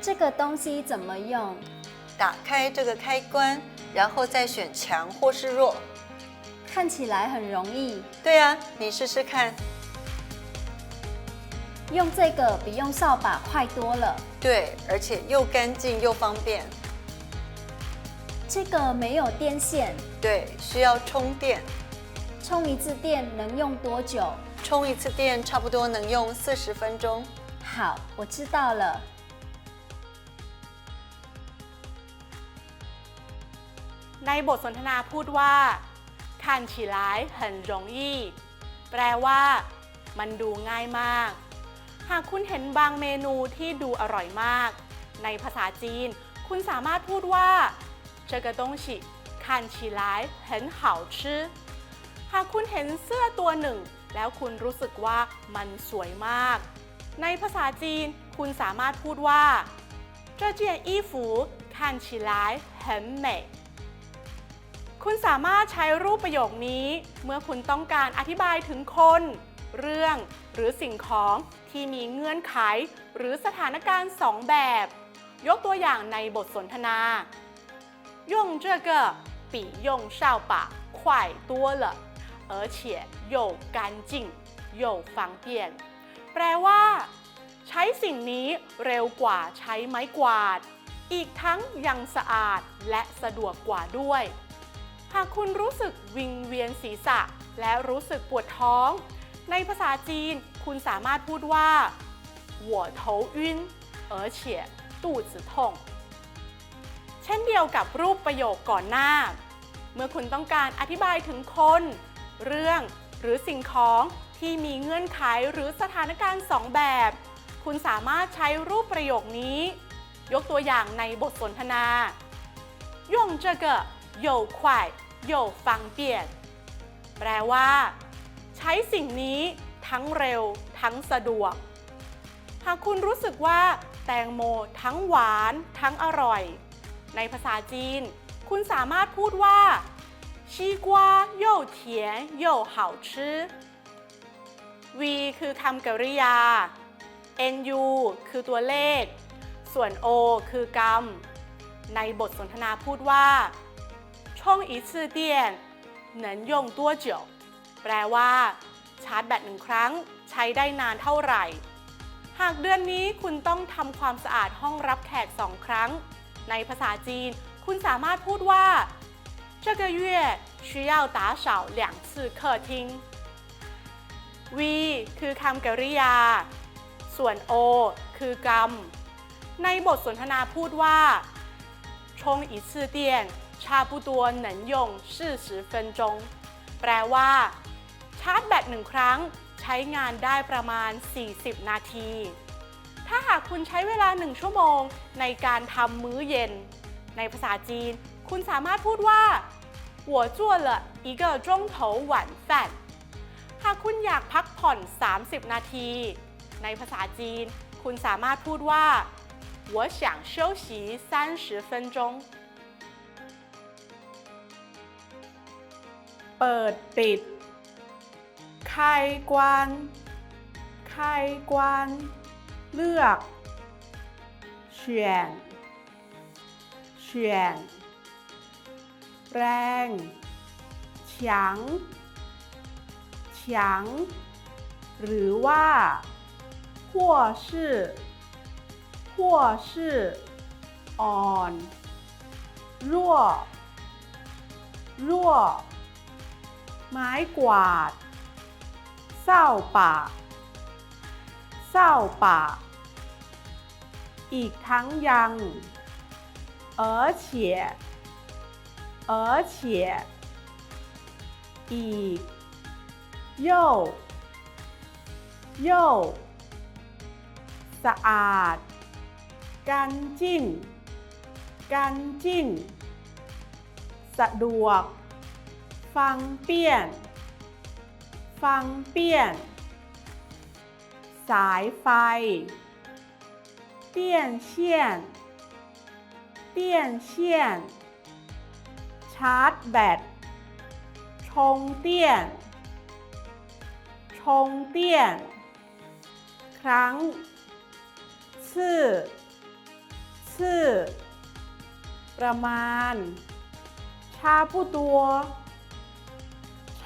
这个东西怎么用？打开这个开关，然后再选强或是弱。看起来很容易，对啊，你试试看。用这个比用扫把快多了。对，而且又干净又方便。这个没有电线，对，需要充电。充一次电能用多久？充一次电差不多能用四十分钟。好，我知道了。 ในบทสนทนาพูดว่าคันฉีหลายเหินหรงอี้แปลว่า มันดูง่ายมาก หากคุณเห็นบางเมนูที่ดูอร่อยมาก ในภาษาจีน คุณสามารถพูดว่า这个东西看起来很好吃หากคุณเห็นเสื้อตัวหนึ่ง แล้วคุณรู้สึกว่ามันสวยมาก ในภาษาจีน คุณสามารถพูดว่า这件衣服看起来很美 คุณสามารถใช้รูปประโยคนี้ เมื่อคุณต้องการอธิบายถึงคน เรื่อง หรือสิ่งของที่มีเงื่อนไข หรือสถานการณ์สองแบบ ยกตัวอย่างในบทสนทนา用这个比用扫把快多了而且又干净又方便แปลว่า ใช้สิ่งนี้เร็วกว่าใช้ไม้กวาด อีกทั้งยังสะอาดและสะดวกกว่าด้วย หากคุณรู้สึกวิงเวียนศีรษะ และรู้สึกปวดท้อง ในภาษาจีน คุณสามารถพูดว่า我头晕而且肚子痛เช่นเดียวกับรูปประโยคก่อนหน้า เมื่อคุณต้องการอธิบายถึงคน เรื่อง หรือสิ่งของที่มีเงื่อนไขหรือสถานการณ์สองแบบ คุณสามารถใช้รูปประโยคนี้ ยกตัวอย่างในบทสนทนา用这个 โย่ขวายโยฟังเปียน แปลว่า ใช้สิ่งนี้ทั้งเร็วทั้งสะดวก หากคุณรู้สึกว่า แตงโมทั้งหวานทั้งอร่อย ในภาษาจีน คุณสามารถพูดว่าชีกวาโย่เถียนโย่好吃 V คือคำกริยา NU คือตัวเลข ส่วน O คือกรรม ในบทสนทนาพูดว่า 充一次电能用多久แปลว่า ชาร์จแบตหนึ่งครั้ง ใช้ได้นานเท่าไหร่ หากเดือนนี้คุณต้องทำความสะอาดห้องรับแขกสองครั้ง ในภาษาจีน คุณสามารถพูดว่า这个月需要打扫两次客厅 V คือคำกริยา ส่วน O คือกรรม ในบทสนทนาพูดว่า 充一次电差不多能用40分钟แปลว่า ชาร์จแบตหนึ่งครั้ง ใช้งานได้ประมาณ 40 นาที ถ้าหากคุณใช้เวลา 1 ชั่วโมงในการทำมื้อเย็น ในภาษาจีน คุณสามารถพูดว่า我做了一个钟头晚饭หากคุณอยากพักผ่อน 30 นาที ในภาษาจีน คุณสามารถพูดว่า我想休息30分钟 เปิดปิด开关开关เลือก 选选แรง强强หรือว่า或是或是อ่อนรั่วรั่ว ไม้กวาดเศร้าป่าเศร้าป่าอีกทั้งยัง而且而且อีก又又สะอาด干净干净สะดวก 方便方便สายไฟ电线电线ยนเชียนตชาร์จแบต ชงเตี้ยตี้ยน ครั้ง ซื่อ ซื่ประมาณ差不多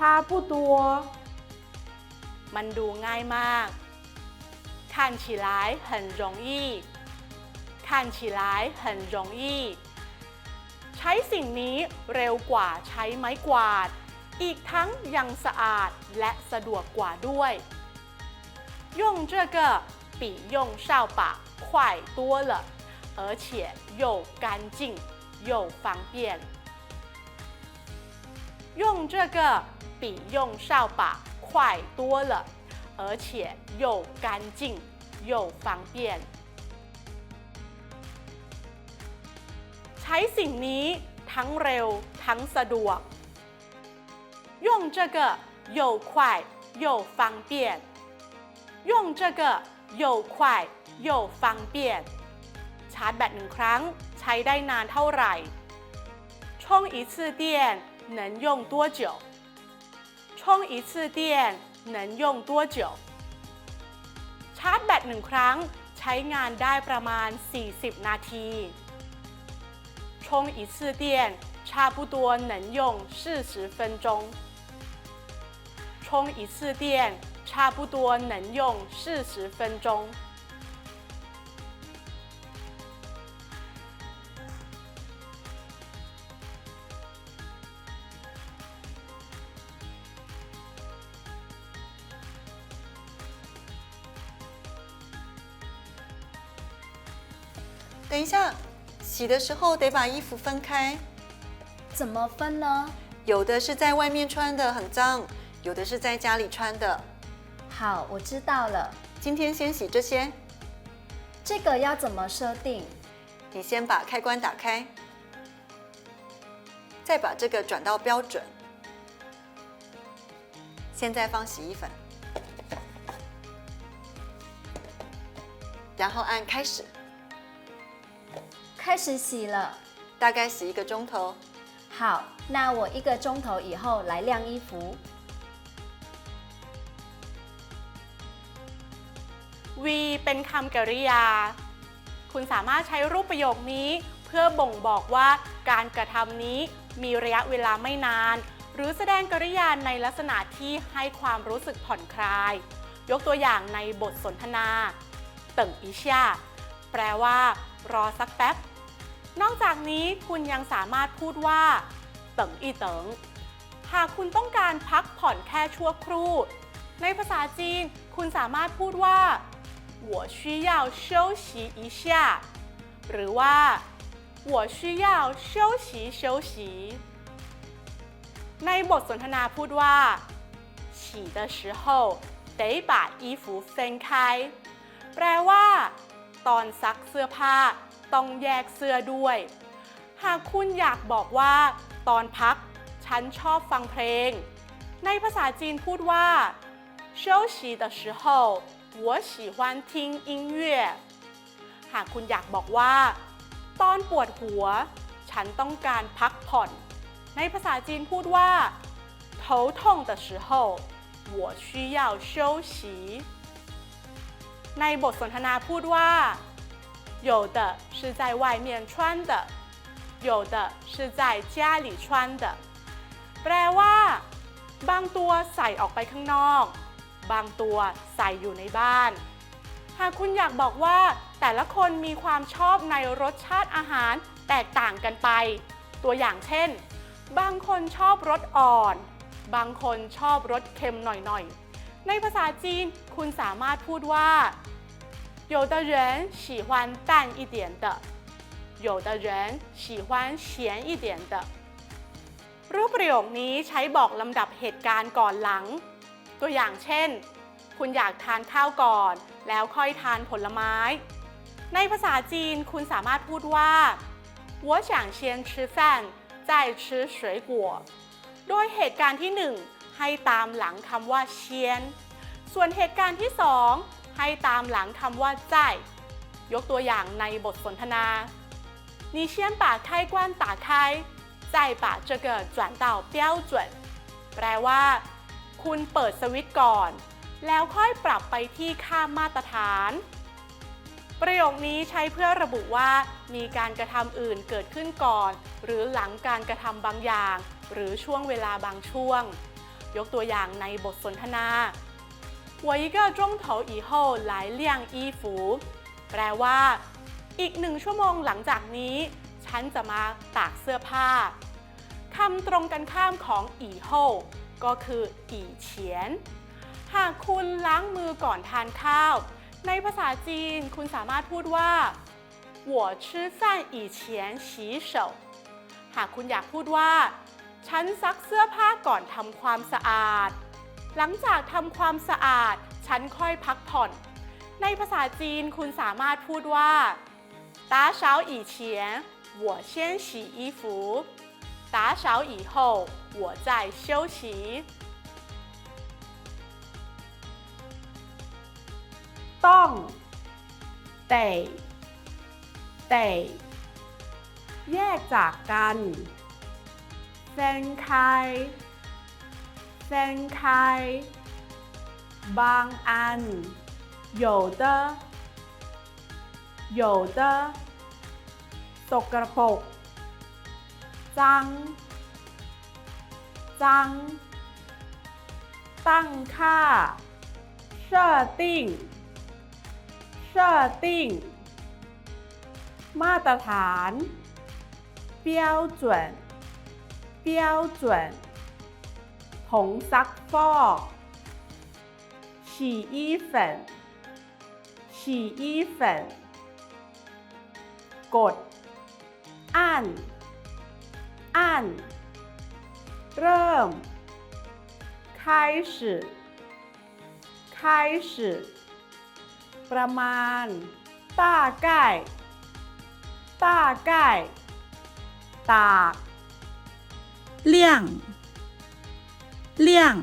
差不多มันดูง่ายมาก看起来很容易看起来很容易ใช้สิ่งนี้เร็วกว่าใช้ไม้กวาด อีกทั้งยังสะอาดและสะดวกกว่าด้วย用这个比用扫把快多了而且又干净又方便用这个 比用扫把快多了而且又干净又方便ใช้สิ่งนี้ทั้งเร็วทั้งสะดวก用这个又快又方便用这个又快又方便ชาร์จแบตหนึ่งครั้งใช้ได้นานเท่าไหร่充一次电能用多久 充一次电能用多久ชาร์จแบตหนึ่งครั้งใช้งานได้ประมาณ 40 นาที充一次电差不多能用40分钟充一次电差不多能用40分钟。 一下，洗的时候得把衣服分开，怎么分呢？有的是在外面穿的很脏，有的是在家里穿的。好，我知道了。今天先洗这些，这个要怎么设定？你先把开关打开，再把这个转到标准。现在放洗衣粉，然后按开始，开始洗了。大概洗一个钟头。好，那我一个钟头以后来晾衣服。 V เป็นคำกริยา คุณสามารถใช้รูปประโยคนี้ เพื่อบ่งบอกว่าการกระทำนี้มีระยะเวลาไม่นาน หรือแสดงกริยาในลักษณะที่ให้ความรู้สึกผ่อนคลาย ยกตัวอย่างในบทสนทนาเติ่งอีชาแปลว่า รอสักแป๊บ นอกจากนี้คุณยังสามารถพูดว่าเติ่งอีเติงหากคุณต้องการพักผ่อนแค่ชั่วครู่ ในภาษาจีน คุณสามารถพูดว่า我需要休息一下หรือว่า我需要休息休息ในบทสนทนาพูดว่า洗的时候得把衣服分开แปลว่า ตอนซักเสื้อผ้า ต้องแยกเสื้อด้วย หากคุณอยากบอกว่า ตอนพัก ฉันชอบฟังเพลง ในภาษาจีนพูดว่า休息的时候我喜欢听音乐หากคุณอยากบอกว่า ตอนปวดหัว ฉันต้องการพักผ่อน ในภาษาจีนพูดว่า头痛的时候我需要休息ในบทสนทนาพูดว่า 有的是在外面穿的有的是在家里穿的แปลว่า บางตัวใส่ออกไปข้างนอก บางตัวใส่อยู่ในบ้าน หากคุณอยากบอกว่า แต่ละคนมีความชอบในรสชาติอาหารแตกต่างกันไป ตัวอย่างเช่น บางคนชอบรสอ่อน บางคนชอบรสเค็มหน่อยๆ ในภาษาจีน คุณสามารถพูดว่า 有的人喜欢淡一点的有的人喜欢咸一点的รูปประโยคนี้ใช้บอกลำดับเหตุการณ์ก่อนหลัง ตัวอย่างเช่น คุณอยากทานข้าวก่อน แล้วค่อยทานผลไม้ ในภาษาจีนคุณสามารถพูดว่า我想先吃饭再吃水果โดยเหตุการณ์ที่ 1 ให้ตามหลังคำว่าเชียน ส่วนเหตุการณ์ที่ 2 ให้ตามหลังคำว่าใจายยกตัวอย่างในบทสนทนา你先把开关打开再把这个转到标准แปลว่า คุณเปิดสวิตช์ก่อน แล้วค่อยปรับไปที่ค่ามาตรฐาน ประโยคนี้ใช้เพื่อระบุว่ามีการกระทำอื่นเกิดขึ้นก่อน หรือหลังการกระทำบางอย่าง หรือช่วงเวลาบางช่วง ยกตัวอย่างในบทสนทนา 我一个钟头以后来晾衣服แปลว่า อีกหนึ่งชั่วโมงหลังจากนี้ ฉันจะมาตากเสื้อผ้าคำตรงกันข้ามของอีโฮก็คืออีเฉียน หากคุณล้างมือก่อนทานข้าว ในภาษาจีนคุณสามารถพูดว่า我吃饭以前洗手หากคุณอยากพูดว่า ฉันซักเสื้อผ้าก่อนทำความสะอาด หลังจากทำความสะอาด ฉันค่อยพักผ่อน ในภาษาจีนคุณสามารถพูดว่า打扫以前我先洗衣服打扫以后我再休息ต้องแต่แต่แยกจากกัน 分开分开บางอัน有的有的สกรปรกจังจัง ตั้งค่า设定设定มาตรฐาน标准标准 ผงซักฟอก洗衣粉洗衣粉กดอ่านอ่านเริ่ม开始开始ประมาณ大概大概ตากเลี่ยง เลี่ยง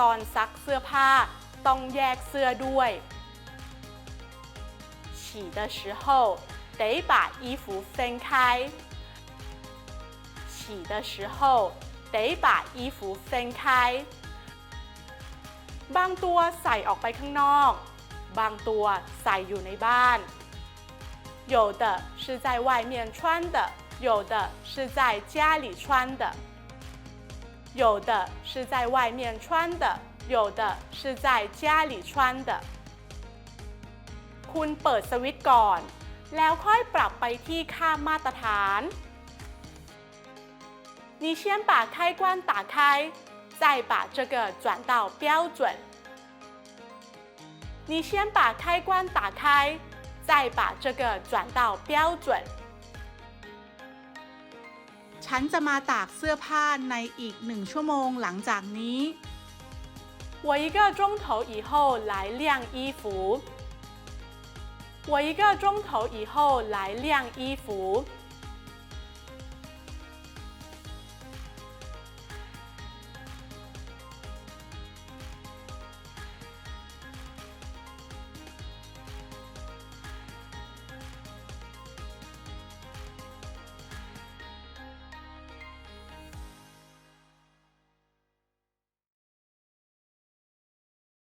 ตอนซักเสื้อผ้าต้องแยกเสื้อด้วย洗的时候得把衣服分开洗的时候得把衣服分开บางตัวใส่ออกไปข้างนอก บางตัวใส่อยู่ในบ้าน有的是在外面穿的有的是在家里穿的 有的是在外面穿的有的是在家里穿的คุณเปิดสวิตช์ก่อน แล้วค่อยปรับไปที่ค่ามาตรฐาน你先把开关打开再把这个转到标准你先把开关打开再把这个转到标准 ฉันจะมาตากเสื้อผ้าในอีกหนึ่งชั่วโมงหลังจากนี้我一个钟头以后来晾衣服我一个钟头以后来晾衣服